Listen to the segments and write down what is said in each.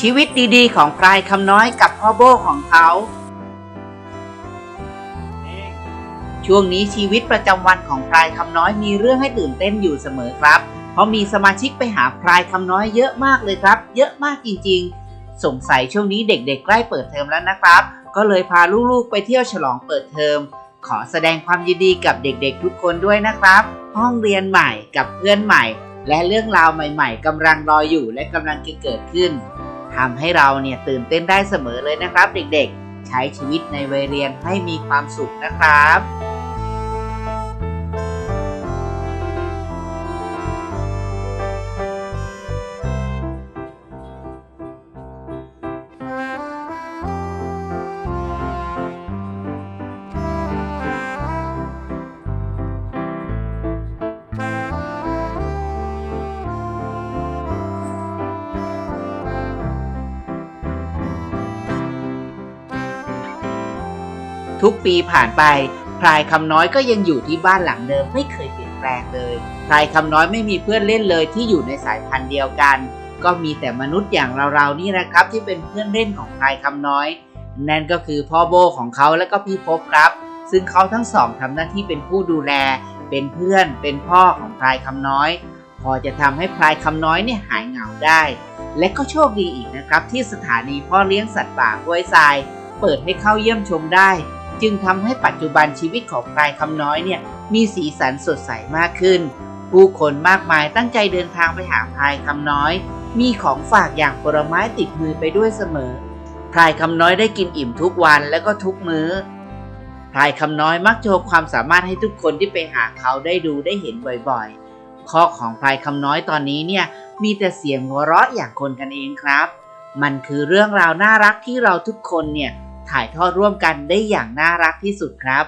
ชีวิตดีๆ ของพลายคำน้อยกับพ่อโบของเขา ช่วงนี้ชีวิตประจำวันของพลายคำน้อยมีเรื่องให้ตื่นเต้นอยู่เสมอครับ เพราะมีสมาชิกไปหาพลายคำน้อยเยอะมากเลยครับ เยอะมากจริงๆ สงสัยช่วงนี้เด็ก ๆ ใกล้เปิดเทอมแล้วนะครับ ก็เลยพาลูกๆไปเที่ยวฉลองเปิดเทอม ขอแสดงความยินดีกับเด็กๆ ทุกคนด้วยนะครับ ห้องเรียนใหม่กับเพื่อนใหม่ และเรื่องราวใหม่ ๆกำลังรออยู่และกำลังจะเกิดขึ้น ทำให้เราเนี่ยตื่นเต้นได้เสมอเลยนะครับ เด็กๆ ใช้ชีวิตในวัยเรียนให้มีความสุขนะครับ ทุกปีผ่านไป พลายคำน้อยก็ยังอยู่ที่บ้านหลังเดิมไม่เคยเปลี่ยนแปลงเลย พลายคำน้อยไม่มีเพื่อนเล่นเลยที่อยู่ในสายพันธุ์เดียวกัน ก็มีแต่มนุษย์อย่างเราๆนี่นะครับ ที่เป็นเพื่อนเล่นของพลายคำน้อย นั่นก็คือพ่อโบของเขาและก็พี่พบครับ ซึ่งเขาทั้งสองทำหน้าที่เป็นผู้ดูแล เป็นเพื่อน เป็นพ่อของพลายคำน้อย พอจะทำให้พลายคำน้อยเนี่ยหายเหงาได้ และก็โชคดีอีกนะครับ ที่สถานีพ่อเลี้ยงสัตว์ป่าห้วยทรายเปิดให้เข้าเยี่ยมชมได้ จึงทำให้ปัจจุบันชีวิตของพลายคำน้อยเนี่ยมีสีสันสดใสมากขึ้น ผู้คนมากมายตั้งใจเดินทางไปหาพลายคำน้อย มีของฝากอย่างผลไม้ติดมือไปด้วยเสมอพลายคำน้อยได้กินอิ่มทุกวันและก็ทุกมื้อพลายคำน้อยมักโชว์ความสามารถให้ทุกคนที่ไปหาเขาได้ดูได้เห็นบ่อยๆข้อของพลายคำน้อยตอนนี้เนี่ยมีแต่เสียงหัวเราะอย่างคนกันเองครับ มันคือเรื่องราวน่ารักที่เราทุกคนเนี่ย ถ่ายทอดร่วมกันได้อย่างน่ารักที่สุดครับ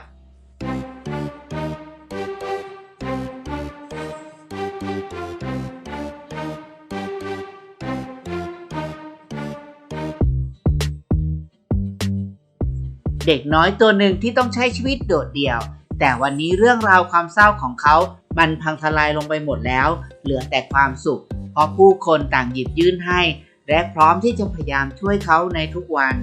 เด็กน้อยตัวหนึ่งที่ต้องใช้ชีวิตโดดเดี่ยว แต่วันนี้เรื่องราวความเศร้าของเขา มันพังทลายลงไปหมดแล้ว เหลือแต่ความสุข เพราะผู้คนต่างหยิบยื่นให้ และพร้อมที่จะพยายามช่วยเขาในทุกวัน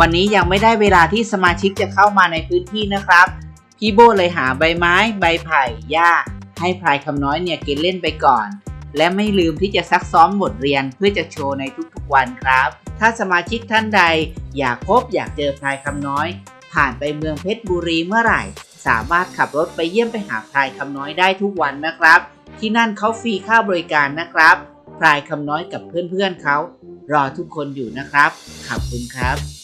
วันนี้ยังไม่ได้เวลาที่สมาชิกจะเข้ามาในพื้นที่นะครับ พี่โบเลยหาใบไม้ ใบไผ่หญ้า ให้พลายคำน้อยเนี่ยกินเล่นไปก่อน และไม่ลืมที่จะซักซ้อมบทเรียนเพื่อจะโชว์ในทุกๆวันครับ ถ้าสมาชิกท่านใด อยากพบอยากเจอพลายคำน้อย ผ่านไปเมืองเพชรบุรีเมื่อไหร่ สามารถขับรถไปเยี่ยมไปหาพลายคำน้อยได้ทุกวันนะครับ ที่นั่นเขาฟรีค่าบริการนะครับพลายคำน้อยกับเพื่อนๆเขารอทุกคนอยู่นะครับขอบคุณครับ